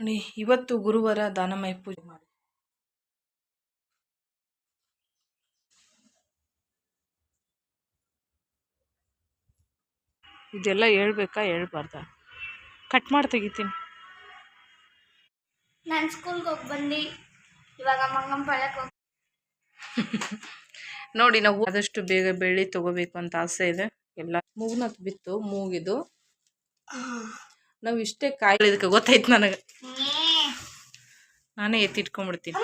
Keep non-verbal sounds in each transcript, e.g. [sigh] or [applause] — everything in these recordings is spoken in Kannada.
ನೋಡಿ ಇವತ್ತು ಗುರುವಾರ ದಾನಮಯ ಪೂಜೆ ಮಾಡಿ. ಇದೆಲ್ಲ ಹೇಳ್ಬೇಕಾ ಹೇಳ್ಬಾರ್ದ? ಕಟ್ ಮಾಡಿ ತೆಗಿತೀನಿ. ನಾನು ಸ್ಕೂಲ್ಗೆ ಹೋಗಿ ಬಂದು. ಇವಾಗ ಮಂಗಂಪಾಳ್ಯಕ್ಕೆ ಹೋಗಿ [laughs] ನೋಡಿ ನಾವು ಆದಷ್ಟು ಬೇಗ ಬೆಳ್ಳಿ ತಗೋಬೇಕು ಅಂತ ಆಸೆ ಇದೆ. ಎಲ್ಲ ಮೂಗ್ನ ಬಿತ್ತು ಮೂಗಿದು. ನಾವು ಇಷ್ಟೇ ಕಾಯಿ ಇದಕ್ಕೆ ಗೊತ್ತಾಯ್ತು ನನಗೆ. ನಾನೇ ಎತ್ತಿಟ್ಕೊಂಡ್ಬಿಡ್ತೀನಿ.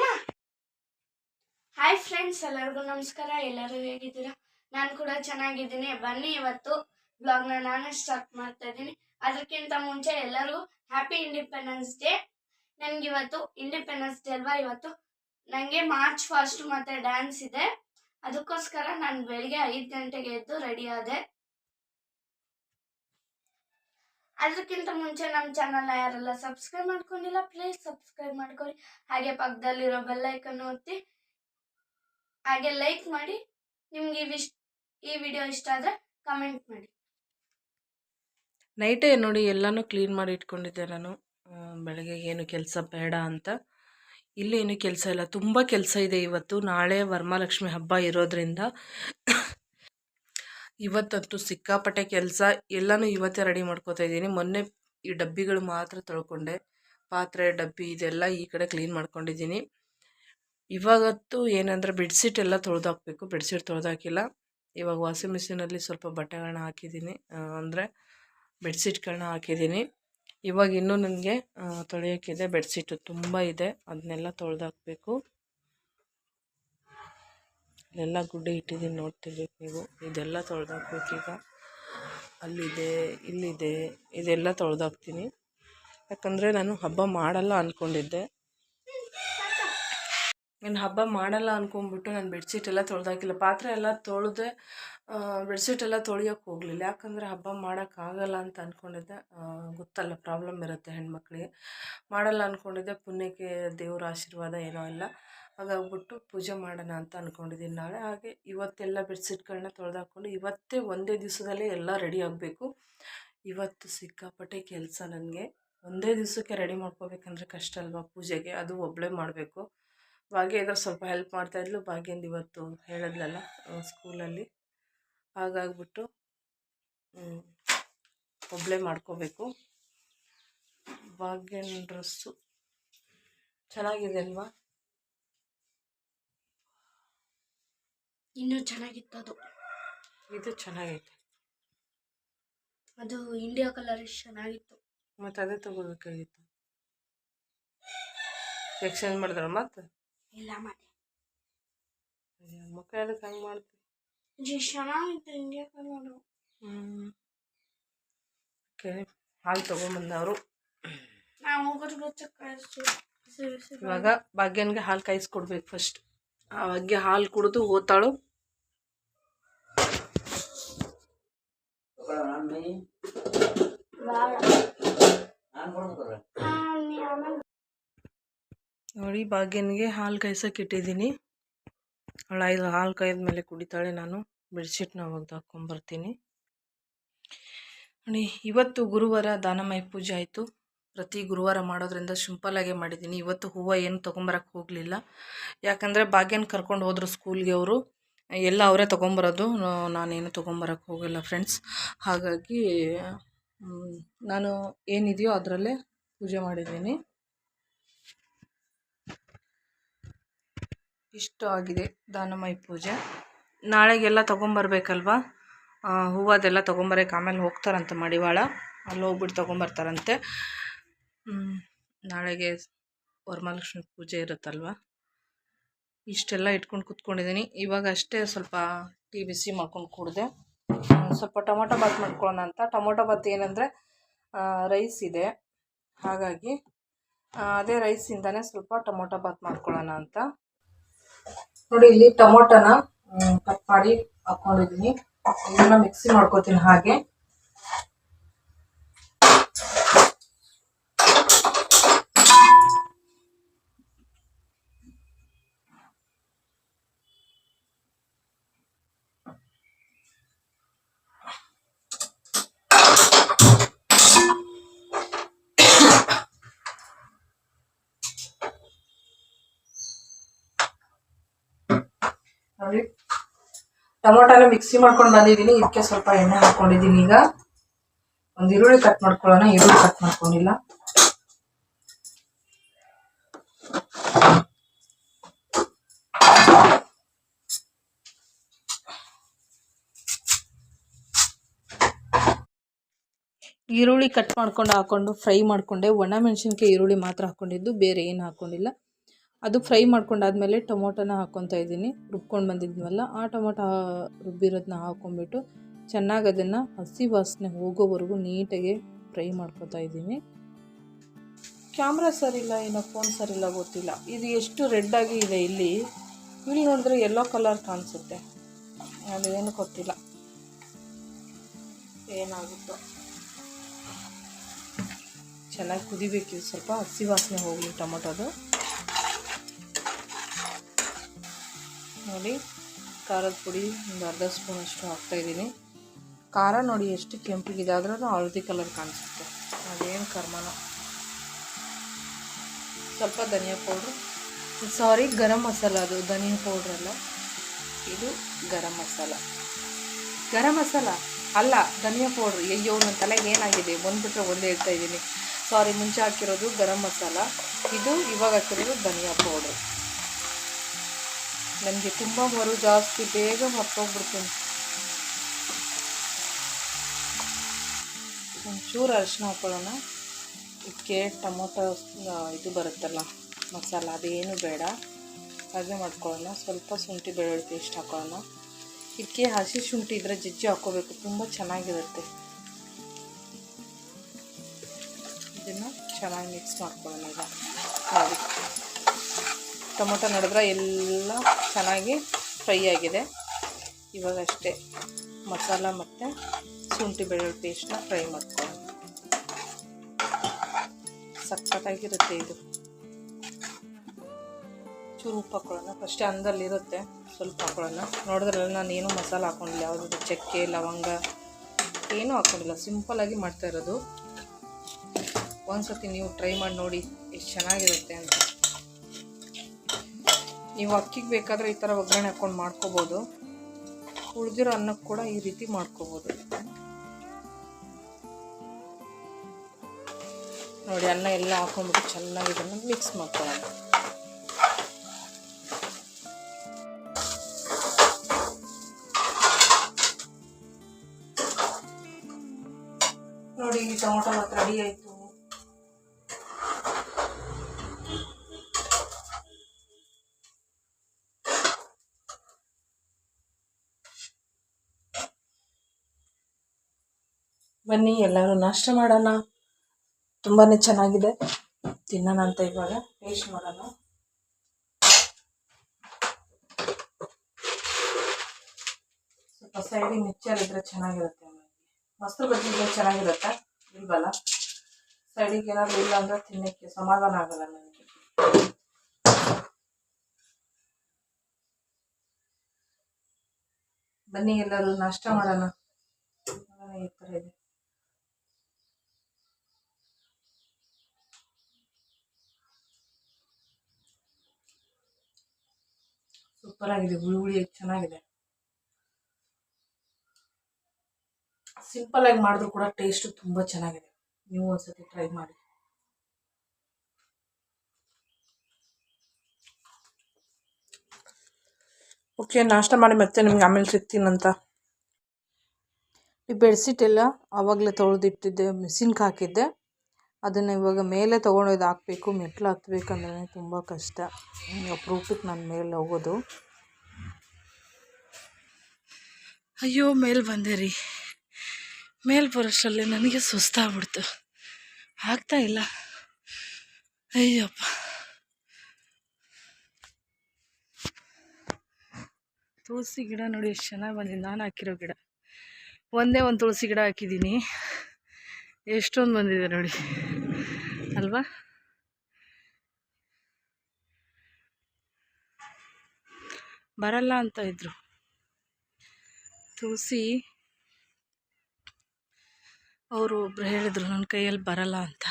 ಹಾಯ್ ಫ್ರೆಂಡ್ಸ್ ಎಲ್ಲರಿಗೂ ನಮಸ್ಕಾರ. ಎಲ್ಲರೂ ಹೇಗಿದ್ದೀರಾ? ನಾನು ಕೂಡ ಚೆನ್ನಾಗಿದ್ದೀನಿ. ಬನ್ನಿ ಇವತ್ತು ಬ್ಲಾಗ್ನ ನಾನು ಸ್ಟಾರ್ಟ್ ಮಾಡ್ತಾ ಇದ್ದೀನಿ. ಅದಕ್ಕಿಂತ ಮುಂಚೆ ಎಲ್ಲರಿಗೂ ಹ್ಯಾಪಿ ಇಂಡಿಪೆಂಡೆನ್ಸ್ ಡೇ ನನಗೆ ಇವತ್ತು ಇಂಡಿಪೆಂಡೆನ್ಸ್ ಡೇ ಅಲ್ವಾ ಇವತ್ತು? ನನಗೆ ಮಾರ್ಚ್ ಫಸ್ಟ್ ಮತ್ತೆ ಡ್ಯಾನ್ಸ್ ಇದೆ. ಅದಕ್ಕೋಸ್ಕರ ನಾನು ಬೆಳಿಗ್ಗೆ ಐದು ಗಂಟೆಗೆ ಎದ್ದು ರೆಡಿ ಆದೆ. ಅದಕ್ಕಿಂತ ಮುಂಚೆ ನಮ್ಮ ಚಾನಲ್ನ ಯಾರೆಲ್ಲ ಸಬ್ಸ್ಕ್ರೈಬ್ ಮಾಡ್ಕೊಂಡಿಲ್ಲ ಪ್ಲೀಸ್ ಸಬ್ಸ್ಕ್ರೈಬ್ ಮಾಡ್ಕೊಳ್ಳಿ. ಹಾಗೆ ಪಕ್ಕದಲ್ಲಿರೋ ಬೆಲ್ಲೈಕನ್ನು ಒತ್ತಿ, ಹಾಗೆ ಲೈಕ್ ಮಾಡಿ. ನಿಮ್ಗೆ ಈ ಈ ವಿಡಿಯೋ ಇಷ್ಟ ಆದರೆ ಕಮೆಂಟ್ ಮಾಡಿ. ನೈಟೇ ನೋಡಿ ಎಲ್ಲನೂ ಕ್ಲೀನ್ ಮಾಡಿ ಇಟ್ಕೊಂಡಿದ್ದೆ ನಾನು. ಬೆಳಗ್ಗೆ ಏನು ಕೆಲಸ ಬೇಡ ಅಂತ. ಇಲ್ಲಿ ಏನು ಕೆಲಸ ಇಲ್ಲ. ತುಂಬ ಕೆಲಸ ಇದೆ ಇವತ್ತು. ನಾಳೆ ವರ್ಮಾಲಕ್ಷ್ಮಿ ಹಬ್ಬ ಇರೋದ್ರಿಂದ ಇವತ್ತಂತೂ ಸಿಕ್ಕಾಪಟ್ಟೆ ಕೆಲಸ ಎಲ್ಲನೂ ಇವತ್ತೇ ರೆಡಿ ಮಾಡ್ಕೋತಾ ಇದ್ದೀನಿ. ಮೊನ್ನೆ ಈ ಡಬ್ಬಿಗಳು ಮಾತ್ರ ತೊಳ್ಕೊಂಡೆ. ಪಾತ್ರೆ, ಡಬ್ಬಿ ಇದೆಲ್ಲ ಈ ಕಡೆ ಕ್ಲೀನ್ ಮಾಡ್ಕೊಂಡಿದ್ದೀನಿ. ಇವಾಗತ್ತು ಏನಂದರೆ ಬೆಡ್ಶೀಟ್ ಎಲ್ಲ ತೊಳೆದಾಕ್ಬೇಕು. ಬೆಡ್ಶೀಟ್ ತೊಳೆದಾಕಿಲ್ಲ. ಇವಾಗ ವಾಷಿಂಗ್ ಮಿಷಿನಲ್ಲಿ ಸ್ವಲ್ಪ ಬಟ್ಟೆಗಳನ್ನ ಹಾಕಿದ್ದೀನಿ. ಅಂದರೆ ಬೆಡ್ಶೀಟ್ಗಳನ್ನ ಹಾಕಿದ್ದೀನಿ. ಇವಾಗ ಇನ್ನೂ ನನಗೆ ತೊಳೆಯೋಕ್ಕಿದೆ ಬೆಡ್ಶೀಟು ತುಂಬ ಇದೆ. ಅದನ್ನೆಲ್ಲ ತೊಳೆದಾಕಬೇಕು. ಇಲ್ಲೆಲ್ಲ ಗುಡ್ಡೆ ಇಟ್ಟಿದ್ದೀನಿ ನೋಡ್ತಿರ್ಬೇಕು ನೀವು. ಇದೆಲ್ಲ ತೊಳೆದಾಕ್ಬೇಕೀಗ ಅಲ್ಲಿದೆ, ಇಲ್ಲಿದೆ, ಇದೆಲ್ಲ ತೊಳೆದಾಕ್ತೀನಿ. ಯಾಕಂದರೆ ನಾನು ಹಬ್ಬ ಮಾಡಲ್ಲ ಅಂದ್ಕೊಂಡಿದ್ದೆ ನಾನು ಹಬ್ಬ ಮಾಡಲ್ಲ ಅಂದ್ಕೊಂಡ್ಬಿಟ್ಟು ನಾನು ಬೆಡ್ಶೀಟ್ ಎಲ್ಲ ತೊಳೆದಾಕಿಲ್ಲ. ಪಾತ್ರೆ ಎಲ್ಲ ತೊಳೆದೆ ಬೆಡ್ಶೀಟ್ ಎಲ್ಲ ತೊಳೆಯೋಕೆ ಹೋಗಲಿಲ್ಲ. ಯಾಕಂದರೆ ಹಬ್ಬ ಮಾಡೋಕ್ಕಾಗಲ್ಲ ಅಂತ ಅಂದ್ಕೊಂಡಿದ್ದೆ ಗೊತ್ತಲ್ಲ, ಪ್ರಾಬ್ಲಮ್ ಇರುತ್ತೆ ಹೆಣ್ಮಕ್ಳಿಗೆ. ಮಾಡಲ್ಲ ಅಂದ್ಕೊಂಡಿದ್ದೆ ಪುಣ್ಯಕ್ಕೆ ದೇವ್ರ ಆಶೀರ್ವಾದ ಏನೋ ಇಲ್ಲ. ಹಾಗಾಗ್ಬಿಟ್ಟು ಪೂಜೆ ಮಾಡೋಣ ಅಂತ ಅಂದ್ಕೊಂಡಿದ್ದೀನಿ ನಾಳೆ. ಹಾಗೆ ಇವತ್ತೆಲ್ಲ ಬೆಡ್ಶೀಟ್ಗಳನ್ನ ತೊಳೆದಾಕೊಂಡು ಇವತ್ತೇ ಒಂದೇ ದಿವಸದಲ್ಲೇ ಎಲ್ಲ ರೆಡಿ ಆಗಬೇಕು. ಇವತ್ತು ಸಿಕ್ಕಾಪಟ್ಟೆ ಕೆಲಸ ನನಗೆ. ಒಂದೇ ದಿವಸಕ್ಕೆ ರೆಡಿ ಮಾಡ್ಕೋಬೇಕಂದ್ರೆ ಕಷ್ಟ ಅಲ್ವಾ ಪೂಜೆಗೆ? ಅದು ಒಬ್ಬಳೇ ಮಾಡಬೇಕು. ಭಾಗ್ಯ ಸ್ವಲ್ಪ ಹೆಲ್ಪ್ ಮಾಡ್ತಾಯಿದ್ಲು ಭಾಗ್ಯಂದು ಇವತ್ತು ಹೇಳಿದ್ಲಲ್ಲ ಸ್ಕೂಲಲ್ಲಿ. ಹಾಗಾಗ್ಬಿಟ್ಟು ಒಬ್ಬಳೇ ಮಾಡ್ಕೋಬೇಕು. ಭಾಗ್ಯನ ಡ್ರೆಸ್ಸು ಚೆನ್ನಾಗಿದೆ ಅಲ್ವಾ? ಇನ್ನೂ ಚೆನ್ನಾಗಿತ್ತು ಅದು. ಇದು ಚೆನ್ನಾಗೈತೆ. ಅದು ಇಂಡಿಯಾ ಕಲರ್ ಎಷ್ಟು ಚೆನ್ನಾಗಿತ್ತು. ಮತ್ತೆ ಅದೇ ತಗೋಬೇಕಾಗಿತ್ತು. ಎಕ್ಸ್ಚೇಂಜ್ ಮಾಡಿದ್ರ ಮತ್ತೆ? ಇಲ್ಲ ಮತ್ತೆ ಮಕ್ಕಳ ಅದಕ್ಕೆ ಹಂಗೆ ಮಾಡ್ತೀವಿ ಎಷ್ಟು ಚೆನ್ನಾಗಿತ್ತು ಇಂಡಿಯಾ ಕಲರು ಹ್ಞೂ ಓಕೆ ಹಾಲು ತೊಗೊಂಬಂದವರು ನಾವು ಹೋಗೋದು ಇವಾಗ ಭಾಗ್ಯನ್ಗೆ ಹಾಲು ಕಾಯಿಸ್ಕೊಡ್ಬೇಕು ಫಸ್ಟ್ ಅವಾಗೆ ಹಾಲು ಕುಡಿದು ಹೋತಾಳು. ನೋಡಿ ಭಾಗ್ಯನ್ಗೆ ಹಾಲು ಕಾಯ್ಸಕ್ಕೆ ಇಟ್ಟಿದ್ದೀನಿ. ಅವಳು ಐದು ಹಾಲು ಕಾಯ್ದ ಮೇಲೆ ಕುಡಿತಾಳೆ ನಾನು. ಬೆಡ್ಶೀಟ್ನ ಒಗ್ದು ಹಾಕ್ಕೊಂಬರ್ತೀನಿ ನೋಡಿ, ಇವತ್ತು ಗುರುವಾರ ದಾನಮಯ ಪೂಜೆ ಆಯಿತು. ಪ್ರತಿ ಗುರುವಾರ ಮಾಡೋದ್ರಿಂದ ಸಿಂಪಲ್ಲಾಗೆ ಮಾಡಿದ್ದೀನಿ. ಇವತ್ತು ಹೂವು ಏನು ತೊಗೊಂಬರಕ್ಕೆ ಹೋಗಲಿಲ್ಲ. ಯಾಕಂದರೆ ಭಾಗ್ಯನ ಕರ್ಕೊಂಡು ಹೋದರು ಸ್ಕೂಲ್ಗೆ ಅವರು. ಎಲ್ಲ ಅವರೇ ತೊಗೊಂಬರೋದು. ನಾನೇನು ತೊಗೊಂಬರಕ್ಕೆ ಹೋಗಲ್ಲ ಫ್ರೆಂಡ್ಸ್ ಹಾಗಾಗಿ ನಾನು ಏನಿದೆಯೋ ಅದರಲ್ಲೇ ಪೂಜೆ ಮಾಡಿದ್ದೀನಿ. ಇಷ್ಟು ಆಗಿದೆ ದಾನಮಯ ಪೂಜೆ. ನಾಳೆಗೆಲ್ಲ ತೊಗೊಂಬರ್ಬೇಕಲ್ವಾ? ಹೂವದೆಲ್ಲ ತೊಗೊಂಬರಕ್ಕೆ ಆಮೇಲೆ ಹೋಗ್ತಾರಂತೆ ಮಡಿವಾಳ. ಅಲ್ಲಿ ಹೋಗ್ಬಿಟ್ಟು ತೊಗೊಂಬರ್ತಾರಂತೆ. ನಾಳೆಗೆ ವರಮಹಾಲಕ್ಷ್ಮಿ ಪೂಜೆ ಇರುತ್ತಲ್ವ? ಇಷ್ಟೆಲ್ಲ ಇಟ್ಕೊಂಡು ಕುತ್ಕೊಂಡಿದ್ದೀನಿ. ಇವಾಗ ಅಷ್ಟೇ ಸ್ವಲ್ಪ ಟೀ ಬಿಸಿ ಮಾಡ್ಕೊಂಡು ಕುಡಿದೆ. ಸ್ವಲ್ಪ ಟೊಮೊಟೊ ಬಾತ್ ಮಾಡ್ಕೊಳ್ಳೋಣ ಅಂತ. ಟೊಮೊಟೊ ಬಾತ್ ಏನಂದರೆ ರೈಸ್ ಇದೆ. ಹಾಗಾಗಿ ಅದೇ ರೈಸಿಂದನೇ ಸ್ವಲ್ಪ ಟೊಮೊಟೊ ಬಾತ್ ಮಾಡ್ಕೊಳ್ಳೋಣ ಅಂತ. ನೋಡಿ, ಇಲ್ಲಿ ಟೊಮೊಟೊನ ಕಟ್ ಮಾಡಿ ಹಾಕೊಂಡಿದ್ದೀನಿ. ಇದನ್ನ ಮಿಕ್ಸಿ ಮಾಡ್ಕೋತೀನಿ ಹಾಗೆ. ಟೊಮೊಟೊನ ಮಿಕ್ಸಿ ಮಾಡ್ಕೊಂಡು ಬಂದಿದ್ದೀನಿ. ಇದಕ್ಕೆ ಸ್ವಲ್ಪ ಎಣ್ಣೆ ಹಾಕ್ಕೊಂಡಿದ್ದೀನಿ ಈಗ. ಒಂದು ಈರುಳ್ಳಿ ಕಟ್ ಮಾಡ್ಕೊಳ್ಳೋಣ. ಈರುಳ್ಳಿ ಕಟ್ ಮಾಡ್ಕೊಂಡಿಲ್ಲ. ಈರುಳ್ಳಿ ಕಟ್ ಮಾಡ್ಕೊಂಡು ಹಾಕೊಂಡು ಫ್ರೈ ಮಾಡಿಕೊಂಡೆ. ಒಣ ಮೆಣಸಿನ್ಕಾಯಿ ಈರುಳ್ಳಿ ಮಾತ್ರ ಹಾಕ್ಕೊಂಡಿದ್ದು ಬೇರೆ ಏನು ಹಾಕ್ಕೊಂಡಿಲ್ಲ ಅದು ಫ್ರೈ ಮಾಡ್ಕೊಂಡಾದ್ಮೇಲೆ ಟೊಮೊಟೊನ ಹಾಕ್ಕೊತಾ ಇದ್ದೀನಿ. ರುಬ್ಕೊಂಡು ಬಂದಿದ್ವಲ್ಲ ಆ ಟೊಮೊಟೊ ರುಬ್ಬಿರೋದನ್ನ ಹಾಕ್ಕೊಂಬಿಟ್ಟು ಚೆನ್ನಾಗಿ ಅದನ್ನು ಹಸಿ ವಾಸನೆ ಹೋಗೋವರೆಗೂ ನೀಟಾಗಿ ಫ್ರೈ ಮಾಡ್ಕೊತಾ ಇದ್ದೀನಿ. ಕ್ಯಾಮ್ರಾ ಸರಿಯಿಲ್ಲ ಏನೋ ಫೋನ್ ಸರಿಲ್ಲ ಗೊತ್ತಿಲ್ಲ. ಇದು ಎಷ್ಟು ರೆಡ್ಡಾಗಿ ಇದೆ ಇಲ್ಲಿ. ಇಲ್ಲಿ ನೋಡಿದ್ರೆ ಎಲ್ಲೋ ಕಲರ್ ಕಾಣಿಸುತ್ತೆ. ಅದೇನು ಗೊತ್ತಿಲ್ಲ. ಏನಾಗುತ್ತೋ. ಚೆನ್ನಾಗಿ ಕುದಿಬೇಕಿದೆ ಸ್ವಲ್ಪ ಹಸಿ ವಾಸನೆ ಹೋಗಲಿ ಟೊಮೊಟೊದು. ನೋಡಿ, ಖಾರದ ಪುಡಿ ಒಂದು ಅರ್ಧ ಸ್ಪೂನ್ ಅಷ್ಟು ಹಾಕ್ತಾಯಿದ್ದೀನಿ ಖಾರ ನೋಡಿ ಎಷ್ಟು ಕೆಂಪಿಗಿದೆ ಆದ್ರೂ ಹಳದಿ ಕಲರ್ ಕಾಣಿಸುತ್ತೆ. ಅದೇನು ಕರ್ಮನ? ಸ್ವಲ್ಪ ಧನಿಯಾ ಪೌಡ್ರು. ಸಾರಿ, ಗರಂ ಮಸಾಲ ಅದು, ಧನಿಯಾ ಪೌಡ್ರ್ ಅಲ್ಲ. ಇದು ಗರಂ ಮಸಾಲ. ಗರಂ ಮಸಾಲ? ಅಲ್ಲ, ಧನಿಯಾ ಪೌಡ್ರ್. ಅಯ್ಯೋ ನನ್ನ ತಲೆ ಏನಾಗಿದೆ? ಬಂದುಬಿಟ್ರೆ ಒಂದೇ ಹೇಳ್ತಾ ಇದ್ದೀನಿ. ಸಾರಿ, ಮುಂಚೆ ಹಾಕಿರೋದು ಗರಂ ಮಸಾಲ. ಇದು ಇವಾಗ ಹಾಕಿರೋದು ಧನಿಯಾ ಪೌಡ್ರ್. ನನಗೆ ತುಂಬ ಮರು ಜಾಸ್ತಿ ಬೇಗ ಹೊತ್ತೋಗ್ಬಿಡ್ತೀನಿ ಒಂಚೂರು ಅರಿಶಿನ ಹಾಕೊಳ್ಳೋಣ. ಇದಕ್ಕೆ ಟೊಮೊಟೊ ಇದು ಬರುತ್ತಲ್ಲ, ಮಸಾಲ, ಅದೇನು ಬೇಡ. ಹಾಗೆ ಮಾಡ್ಕೊಳ್ಳೋಣ. ಸ್ವಲ್ಪ ಶುಂಠಿ ಬೆಳ್ಳುಳ್ಳಿ ಪೇಸ್ಟ್ ಹಾಕೊಳ್ಳೋಣ. ಇದಕ್ಕೆ ಹಸಿ ಶುಂಠಿ ಇದ್ರೆ ಜಜ್ಜಿ ಹಾಕೋಬೇಕು ತುಂಬ ಚೆನ್ನಾಗಿರುತ್ತೆ. ಇದನ್ನು ಚೆನ್ನಾಗಿ ಮಿಕ್ಸ್ ಮಾಡ್ಕೊಳ್ಳೋಣ ಈಗ. ಟೊಮೊಟೊ ನೋಡಿದ್ರೆ ಎಲ್ಲ ಚೆನ್ನಾಗಿ ಫ್ರೈ ಆಗಿದೆ. ಇವಾಗಷ್ಟೇ ಮಸಾಲ ಮತ್ತು ಶುಂಠಿ ಬೆಳ್ಳುಳ್ಳಿ ಪೇಸ್ಟ್ನ ಫ್ರೈ ಮಾಡ್ಕೊಳ್ಳೋಣ. ಸಕ್ಕತ್ತಾಗಿರುತ್ತೆ ಇದು. ಚೂರು ಉಪ್ಪು ಹಾಕೊಳ್ಳೋಣ. ಫಸ್ಟೇ ಅಂದಲ್ಲಿರುತ್ತೆ ಸ್ವಲ್ಪ ಹಾಕೊಳ್ಳೋಣ. ನೋಡಿದ್ರಲ್ಲ, ನಾನು ಏನೂ ಮಸಾಲ ಹಾಕ್ಕೊಂಡಿಲ್ಲ ಯಾವುದಾದ್ರು ಚಕ್ಕೆ, ಲವಂಗ, ಏನೂ ಹಾಕ್ಕೊಂಡಿಲ್ಲ ಸಿಂಪಲಾಗಿ ಮಾಡ್ತಾ ಇರೋದು. ಒಂದ್ಸತಿ ನೀವು ಟ್ರೈ ಮಾಡಿ ನೋಡಿ, ಎಷ್ಟು ಚೆನ್ನಾಗಿರುತ್ತೆ ಅಂತ. ನೀವು ಅಕ್ಕಿಗೆ ಬೇಕಾದರೆ ಈ ಥರ ಒಗ್ಗರಣೆ ಹಾಕ್ಕೊಂಡು ಮಾಡ್ಕೋಬೋದು. ಉಳಿದಿರೋ ಅನ್ನಕ್ಕೆ ಕೂಡ ಈ ರೀತಿ ಮಾಡ್ಕೋಬೋದು. ನೋಡಿ, ಅನ್ನ ಎಲ್ಲ ಹಾಕೊಂಡ್ಬಿಟ್ಟು ಚೆನ್ನಾಗಿ ಇದನ್ನು ಮಿಕ್ಸ್ ಮಾಡ್ಕೊಳ್ಳೋಣ. ನೋಡಿ ಟೊಮೊಟೊ ಮತ್ತು ರೆಡಿ ಆಯಿತು. ಬನ್ನಿ, ಎಲ್ಲರೂ ನಾಷ್ಟ ಮಾಡೋಣ. ತುಂಬಾ ಚೆನ್ನಾಗಿದೆ. ತಿನ್ನೋಣ ಅಂತ ಇವಾಗ. ಟೇಸ್ಟ್ ಮಾಡೋಣ. ಸ್ವಲ್ಪ ಸೈಡಿಗೆ ಮಿಚ್ಚರ್ ಇದ್ರೆ ಚೆನ್ನಾಗಿರುತ್ತೆ ಮೊಸರು ಬಜ್ಜಿ ಇದ್ರೆ ಚೆನ್ನಾಗಿರುತ್ತೆ? ಇಲ್ವಲ್ಲ? ಸೈಡಿಗೆ ಏನಾದ್ರು ಇಲ್ಲ ಅಂದ್ರೆ ತಿನ್ನಕ್ಕೆ ಸಮಾಧಾನ ಆಗಲ್ಲ ನನಗೆ ಬನ್ನಿ, ಎಲ್ಲರೂ ನಾಷ್ಟ ಮಾಡೋಣ. ಈ ಥರ ಇದೆ. ಸೂಪರ್ ಆಗಿದೆ ಹುಳಿ ಹುಳಿ ಚೆನ್ನಾಗಿದೆ. ಸಿಂಪಲ್ ಆಗಿ ಮಾಡಿದ್ರು ಕೂಡ ಟೇಸ್ಟ್ ತುಂಬ ಚೆನ್ನಾಗಿದೆ. ನೀವು ಒಂದ್ಸತಿ ಟ್ರೈ ಮಾಡಿ. ಓಕೆ ನಾಷ್ಟ ಮಾಡಿ ಮತ್ತೆ ನಿಮ್ಗೆ ಆಮೇಲೆ ಸಿಗ್ತೀನಂತ ಈ ಬೆಡ್ಶೀಟ್ ಎಲ್ಲ ಆವಾಗಲೇ ತೊಳೆದಿಟ್ಟಿದ್ದೆ ಮೆಸಿನ್ಗೆ ಹಾಕಿದ್ದೆ. ಅದನ್ನು ಇವಾಗ ಮೇಲೆ ತೊಗೊಂಡೋಗಿ ಹಾಕಬೇಕು, ಮೆಟ್ಲು ಹತ್ಬೇಕಂದ್ರೆ ತುಂಬ ಕಷ್ಟ. ಅಪ್ರೂಪಕ್ಕೆ ನಾನು ಮೇಲೆ ಹೋಗೋದು. ಅಯ್ಯೋ, ಮೇಲೆ ಬಂದೆ ರೀ. ಮೇಲೆ ಬರೋಷ್ಟರಲ್ಲಿ ನನಗೆ ಸುಸ್ತಾಗ್ಬಿಡ್ತು. ಆಗ್ತಾ ಇಲ್ಲ. ಅಯ್ಯಪ್ಪ. ತುಳಸಿ ಗಿಡ ನೋಡಿ, ಎಷ್ಟು ಚೆನ್ನಾಗಿ ಬಂದಿದೆ. ನಾನು ಹಾಕಿರೋ ಗಿಡ. ಒಂದೇ ಒಂದು ತುಳಸಿ ಗಿಡ ಹಾಕಿದ್ದೀನಿ. ಎಷ್ಟೊಂದು ಬಂದಿದೆ ನೋಡಿ. ಅಲ್ವಾ? ಬರಲ್ಲ ಅಂತ ಇದ್ರು. ತುಳಸಿ ಅವರು ಒಬ್ರು ಹೇಳಿದರು ನನ್ನ ಕೈಯಲ್ಲಿ ಬರಲ್ಲ ಅಂತ.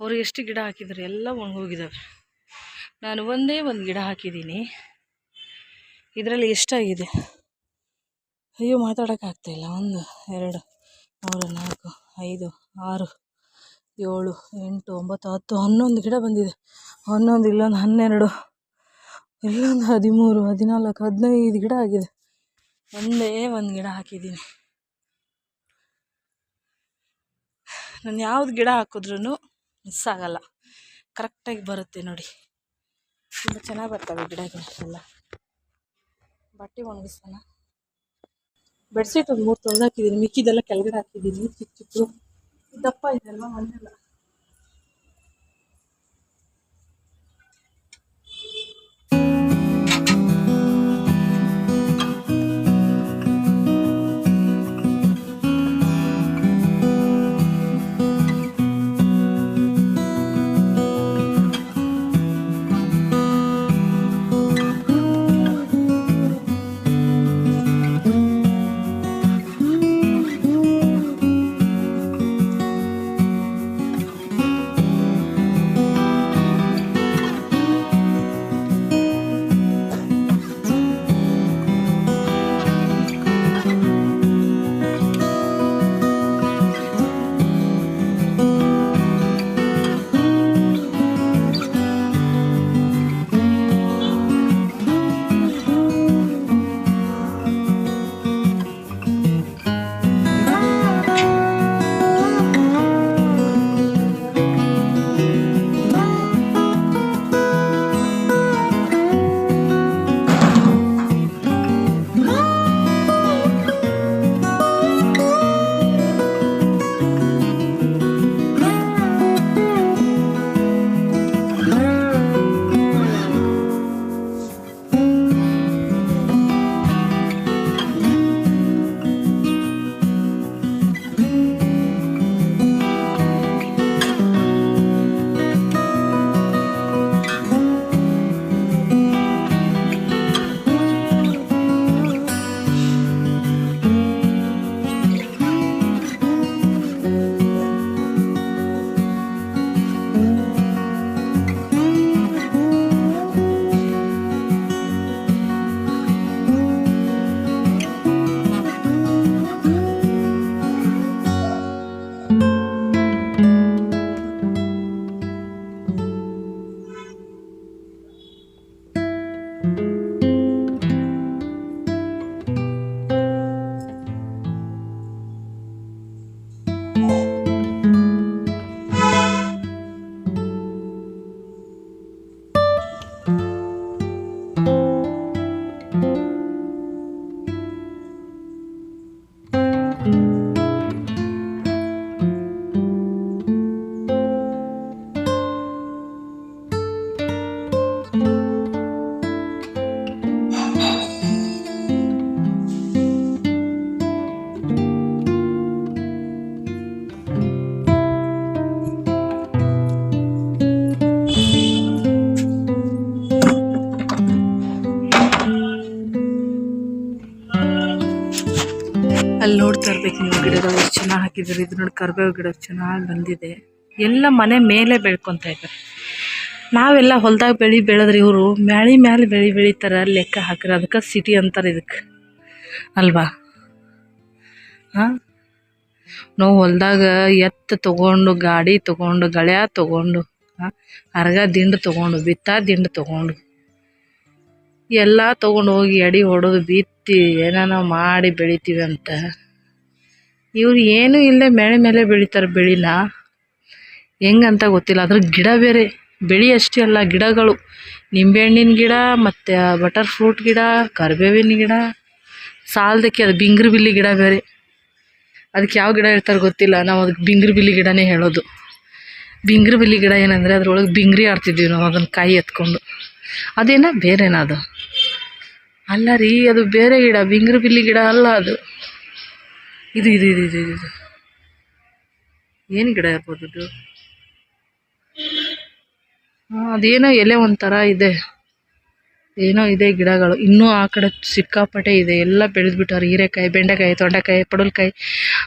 ಅವ್ರು ಎಷ್ಟು ಗಿಡ ಹಾಕಿದ್ರು? ಎಲ್ಲ ಒಣಗೋಗಿದ್ದಾವೆ ನಾನು ಒಂದೇ ಒಂದು ಗಿಡ ಹಾಕಿದ್ದೀನಿ. ಇದರಲ್ಲಿ ಎಷ್ಟಾಗಿದೆ? ಅಯ್ಯೋ ಮಾತಾಡೋಕ್ಕಾಗ್ತಾಯಿಲ್ಲ ಒಂದು, ಎರಡು, ಮೂರು, ನಾಲ್ಕು. ಐದು, ಆರು, ಏಳು, ಎಂಟು, ಒಂಬತ್ತು, ಹತ್ತು, ಹನ್ನೊಂದು ಗಿಡ ಬಂದಿದೆ. ಹನ್ನೊಂದು, ಇಲ್ಲೊಂದು ಹನ್ನೆರಡು, ಇಲ್ಲೊಂದು ಹದಿಮೂರು, ಹದಿನಾಲ್ಕು, ಹದಿನೈದು ಗಿಡ ಆಗಿದೆ. ಒಂದೇ ಒಂದು ಗಿಡ ಹಾಕಿದ್ದೀನಿ. ನಾನು ಯಾವ್ದು ಗಿಡ ಹಾಕಿದ್ರೂ ಮಿಸ್ ಆಗಲ್ಲ. ಕರೆಕ್ಟಾಗಿ ಬರುತ್ತೆ ನೋಡಿ. ತುಂಬ ಚೆನ್ನಾಗಿ ಬರ್ತವೆ ಗಿಡಗಳು ಎಲ್ಲ ಬಟ್ಟೆ ಒಣಗಿಸೋಣ ಬೆಡ್ಶೀಟ್ ಒಂದು ಮೂರು ತೊಳೆದು ಮಿಕ್ಕಿದೆಲ್ಲ ಕೆಳಗಡೆ ಹಾಕಿದ್ದೀನಿ ಚಿಕ್ಕ ಚಿಕ್ಕ. ದಪ್ಪ ಇದೆ ಅಲ್ವಾ ಹಾಕಿದ್ದಾರೆ. ಇದು ನೋಡಿ ಕರ್ಬೇವು ಗಿಡ ಚೆನ್ನಾಗಿ ಬಂದಿದೆ. ಎಲ್ಲ ಮನೆ ಮೇಲೆ ಬೆಳ್ಕೊತ ಇದ್ದಾರೆ. ನಾವೆಲ್ಲ ಹೊಲ್ದಾಗ ಬೆಳೆ ಬೆಳೆದ್ರೆ ಇವರು ಮ್ಯಾಳಿ ಮ್ಯಾಲೆ ಬೆಳೆ ಬೆಳಿತಾರೆ, ಲೆಕ್ಕ ಹಾಕಿರ ಅದಕ್ಕೆ ಸಿಟಿ ಅಂತಾರೆ ಇದಕ್ಕೆ. ಅಲ್ವಾ? ಹಾಂ? ನಾವು ಹೊಲ್ದಾಗ ಎತ್ತು ತೊಗೊಂಡು, ಗಾಡಿ ತೊಗೊಂಡು, ಗಳ್ಯಾ ತೊಗೊಂಡು ಅರ್ಗ ದಿಂಡು ತೊಗೊಂಡು, ಬಿತ್ತಾ ದಿಂಡು ತೊಗೊಂಡು, ಎಲ್ಲ ತೊಗೊಂಡು ಹೋಗಿ ಎಡೆ ಹೊಡೆದು ಬಿತ್ತಿ ಏನೇನೋ ಮಾಡಿ ಬೆಳಿತೀವಿ ಅಂತ. ಇವ್ರು ಏನೂ ಇಲ್ಲದೆ ಮೇಲೆ ಮೇಲೆ ಬೆಳಿತಾರೆ ಹೆಂಗ್ ಹೆಂಗಂತ ಗೊತ್ತಿಲ್ಲ. ಅದ್ರ ಗಿಡ ಬೇರೆ. ಬೆಳೆ ಅಷ್ಟೇ ಅಲ್ಲ, ಗಿಡಗಳು. ನಿಂಬೆಹಣ್ಣಿನ ಗಿಡ, ಮತ್ತು ಬಟರ್ ಫ್ರೂಟ್ ಗಿಡ, ಕರಿಬೇವಿನ ಗಿಡ, ಸಾಲದಕ್ಕೆ ಅದು ಬಿಂಗ್ರಿ ಬಿಲ್ಲಿ ಗಿಡ ಬೇರೆ. ಅದಕ್ಕೆ ಯಾವ ಗಿಡ ಇರ್ತಾರೆ ಗೊತ್ತಿಲ್ಲ. ನಾವು ಅದಕ್ಕೆ ಬಿಂಗ್ರಿ ಬಿಲ್ಲಿ ಗಿಡನೇ ಹೇಳೋದು. ಬಿಂಗ್ರಿ ಬಿಲ್ಲಿ ಗಿಡ ಏನಂದರೆ ಅದ್ರೊಳಗೆ ಬಿಂಗ್ರಿ ಆಡ್ತಿದ್ವಿ ನಾವು, ಅದನ್ನು ಕಾಯಿ ಎತ್ಕೊಂಡು. ಅದೇನ? ಬೇರೆನಾ ಅದು? ಅಲ್ಲ ರೀ, ಅದು ಬೇರೆ ಗಿಡ, ಬಿಂಗ್ರಿ ಬಿಲ್ಲಿ ಗಿಡ ಅಲ್ಲ ಅದು. ಇದು ಇದು ಇದು ಇದು ಇದು. ಏನು ಗಿಡ ಇರ್ಬೋದು ಇದು ಅದೇನೋ ಎಲೆ ಒಂಥರ ಇದೆ. ಏನೋ ಇದೆ ಗಿಡಗಳು. ಇನ್ನೂ ಆ ಕಡೆ ಸಿಕ್ಕಾಪಟ್ಟೆ ಇದೆ. ಎಲ್ಲ ಬೆಳೆದ್ಬಿಟ್ಟವ್ರು ಹೀರೆಕಾಯಿ, ಬೆಂಡೆಕಾಯಿ, ತೊಂಡೆಕಾಯಿ ಪಡಲ್ಕಾಯಿ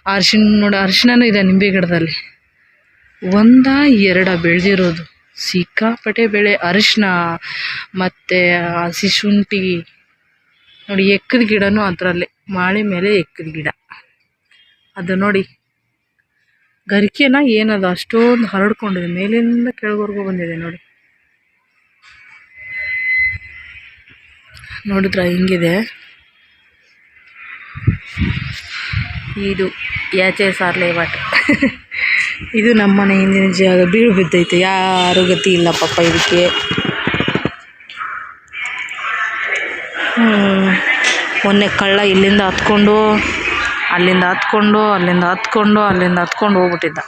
ಅರ್ಶಿಣ ನೋಡಿ ಅರಿಶಿಣನೂ ಇದೆ ನಿಂಬೆ ಗಿಡದಲ್ಲಿ. ಒಂದ, ಎರಡ ಬೆಳೆದಿರೋದು. ಸಿಕ್ಕಾಪಟ್ಟೆ ಬೆಳೆ. ಅರಿಶಿನ, ಮತ್ತು ಹಸಿ ಶುಂಠಿ. ನೋಡಿ, ಎಕ್ಕದ ಗಿಡನೂ ಅದರಲ್ಲೇ. ಮಾಳೆ ಮೇಲೆ ಎಕ್ಕದ ಗಿಡ. ಅದು ನೋಡಿ. ಗರಿಕೆನ ಏನದು? ಅಷ್ಟೊಂದು ಹರಡ್ಕೊಂಡಿದೆ. ಮೇಲಿಂದ ಕೆಳಗವರೆಗೂ ಬಂದಿದೆ ನೋಡಿ. ನೋಡಿದ್ರ? ಹಿಂಗಿದೆ. ಇದು ಯಾಚೆ ಸಾರ್ಲೆ ವಾಟ್. [laughs] ಇದು ನಮ್ಮನೆ ಹಿಂದಿನ ಜಾಗ ಬೀಳು ಬಿದ್ದೈತೆ. ಯಾರು ಗತಿ ಇಲ್ಲ ಪಾಪ ಇದಕ್ಕೆ. ಮೊನ್ನೆ ಕಳ್ಳ ಇಲ್ಲಿಂದ ಹತ್ಕೊಂಡು ಅಲ್ಲಿಂದ ಹತ್ಕೊಂಡು ಅಲ್ಲಿಂದ ಹತ್ಕೊಂಡು ಅಲ್ಲಿಂದ ಹತ್ಕೊಂಡು ಹೋಗ್ಬಿಟ್ಟಿದ್ದ.